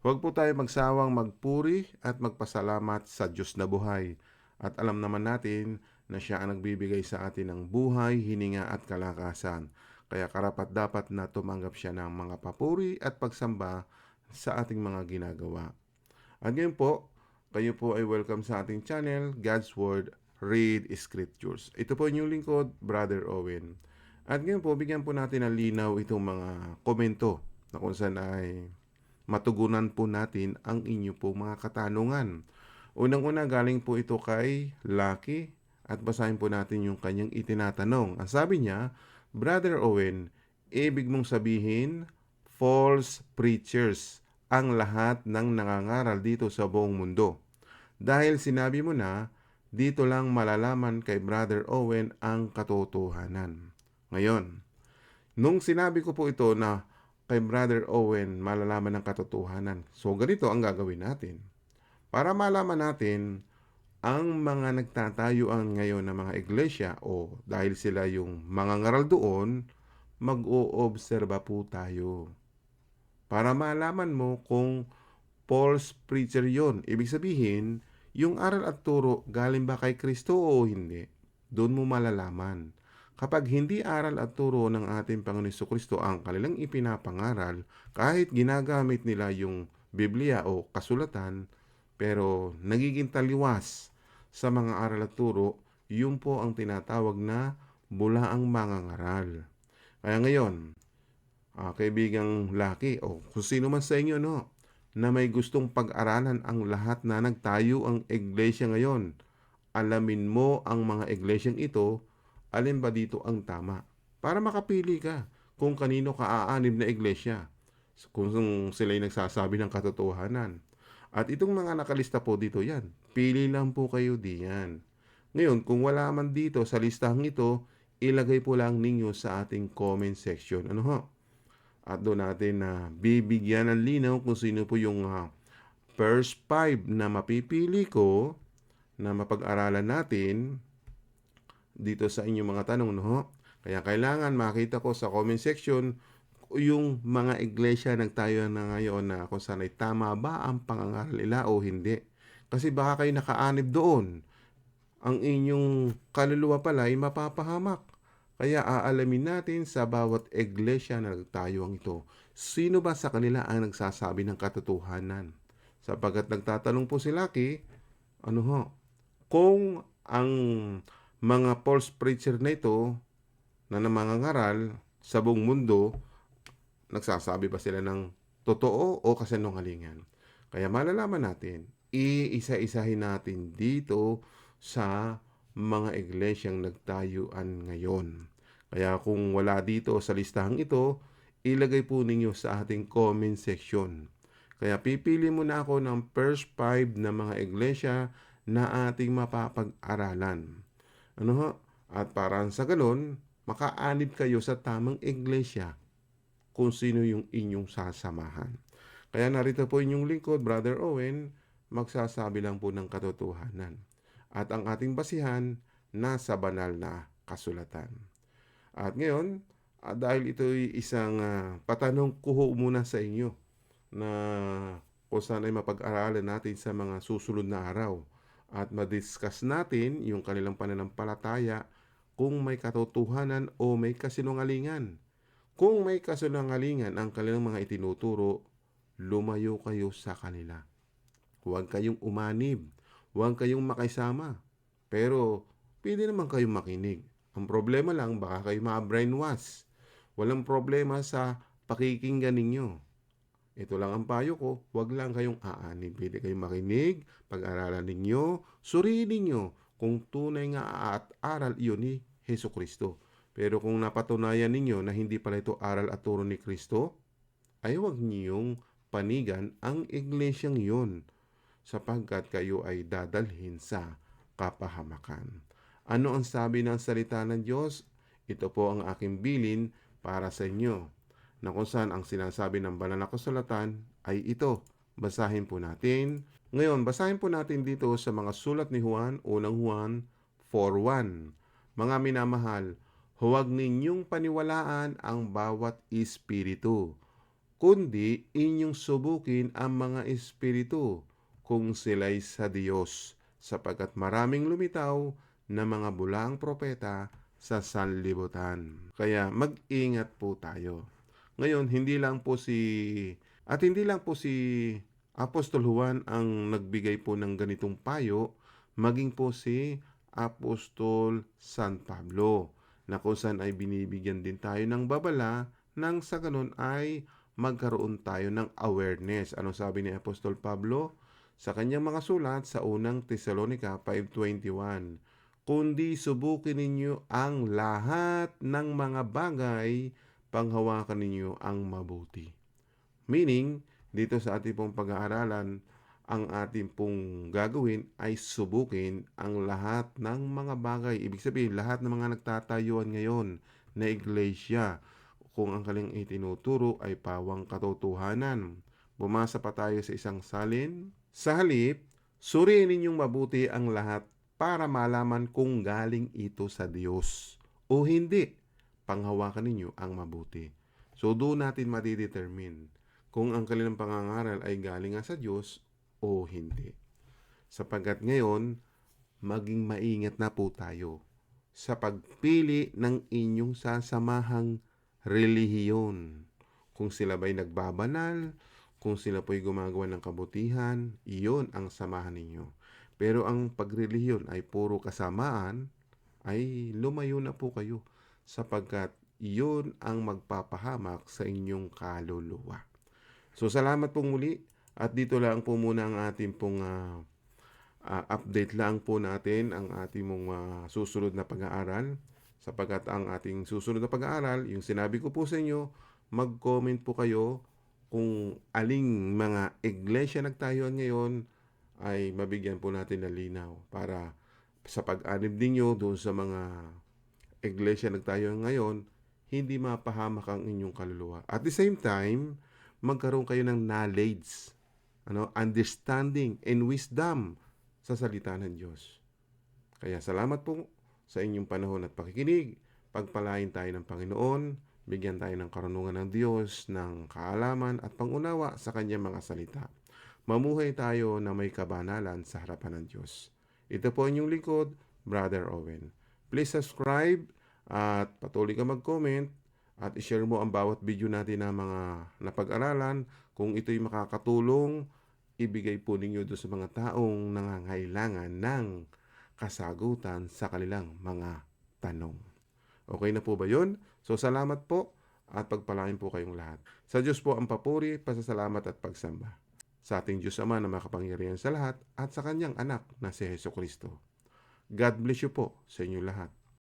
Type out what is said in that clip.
Huwag po tayo magsawang magpuri at magpasalamat sa Diyos na buhay. At alam naman natin na siya ang nagbibigay sa atin ng buhay, hininga at kalakasan. Kaya karapat dapat na tumanggap siya ng mga papuri at pagsamba sa ating mga ginagawa. At ngayon po, kayo po ay welcome sa ating channel, God's Word, Read Scriptures. Ito po inyong lingkod, Brother Owen. At ngayon po, bigyan po natin ng linaw itong mga komento na kung saan ay matugunan po natin ang inyo po mga katanungan. Unang-una galing po ito kay Lucky at basahin po natin yung kanyang itinatanong. Ang sabi niya, Brother Owen, ibig mong sabihin, false preachers ang lahat ng nangangaral dito sa buong mundo. Dahil sinabi mo na, dito lang malalaman kay Brother Owen ang katotohanan. Ngayon, nung sinabi ko po ito na kay Brother Owen malalaman ang katotohanan, so ganito ang gagawin natin. Para malaman natin ang mga nagtatayuan ngayon ng mga iglesia o dahil sila yung mga ngaral doon, mag-oobserba po tayo. Para malaman mo kung false preacher yon. Ibig sabihin, yung aral at turo galing ba kay Kristo o hindi? Doon mo malalaman. Kapag hindi aral at turo ng ating Panginoon Kristo ang kanilang ipinapangaral, kahit ginagamit nila yung Biblia o kasulatan, pero nagiging taliwas sa mga aral at turo, yun po ang tinatawag na bulaang mangangaral. Kaya ngayon, uh, kaibigang laki o kung sino man sa inyo no, na may gustong pag-aralan ang lahat na nagtayo ang iglesia ngayon. Alamin mo ang mga iglesyang ito, alin ba dito ang tama? Para makapili ka kung kanino ka aanib na iglesia. Kung sila ay nagsasabi ng katotohanan. At itong mga nakalista po dito yan. Pili lang po kayo diyan. Ngayon, kung wala man dito sa listahang ito, ilagay po lang ninyo sa ating comment section. Ano ho? At doon natin na uh, bibigyan ng linaw kung sino po yung uh, first five na mapipili ko na mapag-aralan natin dito sa inyong mga tanong. No? Kaya kailangan makita ko sa comment section yung mga iglesia nagtayo na ngayon na kung saan ay tama ba ang pangangaral nila o hindi. Kasi baka kayo nakaanib doon. Ang inyong kaluluwa pala ay mapapahamak. Kaya aalamin natin sa bawat iglesia na nagtayo ang ito, sino ba sa kanila ang nagsasabi ng katotohanan? Sapagat nagtatanong po si Lucky, ano ho, kung ang mga false preacher na ito na namangangaral sa buong mundo nagsasabi ba sila ng totoo o kasinungalingan. Kaya malalaman natin, iisa-isahin natin dito sa mga iglesyang nagtayuan ngayon. Kaya kung wala dito sa listahang ito, ilagay po ninyo sa ating comment section. Kaya pipili muna ako ng first five na mga iglesia na ating mapapag-aralan. Ano ho? At para sa ganun, makaanib kayo sa tamang iglesia kung sino yung inyong sasamahan. Kaya narito po inyong lingkod, Brother Owen, magsasabi lang po ng katotohanan. At ang ating basihan, nasa banal na kasulatan. At ngayon, uh, dahil ito ay isang uh, patanong kuho muna sa inyo na kung saan ay mapag-aralan natin sa mga susunod na araw at madiscuss natin yung kanilang pananampalataya kung may katotohanan o may kasinungalingan. Kung may kasunangalingan ang kanilang mga itinuturo, lumayo kayo sa kanila. Huwag kayong umanib. Huwag kayong makisama. Pero, pwede naman kayong makinig. Ang problema lang, baka kayo ma-brainwash. Walang problema sa pakikinggan ninyo. Ito lang ang payo ko, huwag lang kayong aanib. Pwede kayong makinig, pag-aralan ninyo, suriin ninyo kung tunay nga at aral iyon ni Heso Kristo. Pero kung napatunayan ninyo na hindi pala ito aral at turo ni Kristo, ay huwag niyong panigan ang iglesyang iyon sapagkat kayo ay dadalhin sa kapahamakan. Ano ang sabi ng salita ng Diyos? Ito po ang aking bilin para sa inyo. Na kung saan ang sinasabi ng banal na kasulatan ay ito. Basahin po natin. Ngayon, basahin po natin dito sa mga sulat ni Juan, unang Juan 4.1. Mga minamahal, Huwag ninyong paniwalaan ang bawat espiritu. kundi inyong subukin ang mga espiritu kung sila'y sa Diyos, sapagkat maraming lumitaw na mga bulaang propeta sa sanlibutan. Kaya mag-ingat po tayo. Ngayon, hindi lang po si at hindi lang po si Apostol Juan ang nagbigay po ng ganitong payo, maging po si Apostol San Pablo na kung saan ay binibigyan din tayo ng babala nang sa ganun ay magkaroon tayo ng awareness. Anong sabi ni Apostol Pablo? Sa kanyang mga sulat sa unang Tesalonica 5.21, Kundi subukin ninyo ang lahat ng mga bagay, panghawakan ninyo ang mabuti. Meaning, dito sa ating pong pag-aaralan, ang ating pong gagawin ay subukin ang lahat ng mga bagay. Ibig sabihin, lahat ng mga nagtatayuan ngayon na iglesia, kung ang kaling itinuturo ay pawang katotohanan. Bumasa pa tayo sa isang salin. Sa halip, suriin ninyong mabuti ang lahat para malaman kung galing ito sa Diyos o hindi. Panghawakan ninyo ang mabuti. So doon natin madidetermine kung ang kanilang pangangaral ay galing nga sa Diyos o hindi. Sapagkat ngayon, maging maingat na po tayo sa pagpili ng inyong sasamahang relihiyon. Kung sila ba'y nagbabanal, kung sila po'y gumagawa ng kabutihan, iyon ang samahan ninyo. Pero ang pagrelihiyon ay puro kasamaan, ay lumayo na po kayo sapagkat iyon ang magpapahamak sa inyong kaluluwa. So salamat pong muli. At dito lang po muna ang ating pong ah, ah, update. Lang po natin ang ating mong ah, susunod na pag-aaral. Sapagkat ang ating susunod na pag-aaral, yung sinabi ko po sa inyo, mag-comment po kayo kung aling mga iglesia nagtayuan ngayon ay mabigyan po natin ng linaw para sa pag-anib ninyo doon sa mga iglesia nagtayuan ngayon, hindi mapahamak ang inyong kaluluwa. At the same time, magkaroon kayo ng knowledge, ano, understanding and wisdom sa salita ng Diyos. Kaya salamat po sa inyong panahon at pakikinig. Pagpalain tayo ng Panginoon, bigyan tayo ng karunungan ng Diyos, ng kaalaman at pangunawa sa kanyang mga salita. Mamuhay tayo na may kabanalan sa harapan ng Diyos. Ito po inyong likod, Brother Owen. Please subscribe at patuloy ka mag-comment at i-share mo ang bawat video natin na mga napag-aralan. Kung ito'y makakatulong, ibigay po ninyo doon sa mga taong nangangailangan ng kasagutan sa kanilang mga tanong. Okay na po ba yun? So salamat po at pagpalain po kayong lahat. Sa Diyos po ang papuri, pasasalamat at pagsamba. Sa ating Diyos Ama na makapangyarihan sa lahat at sa Kanyang anak na si Heso Kristo. God bless you po sa inyo lahat.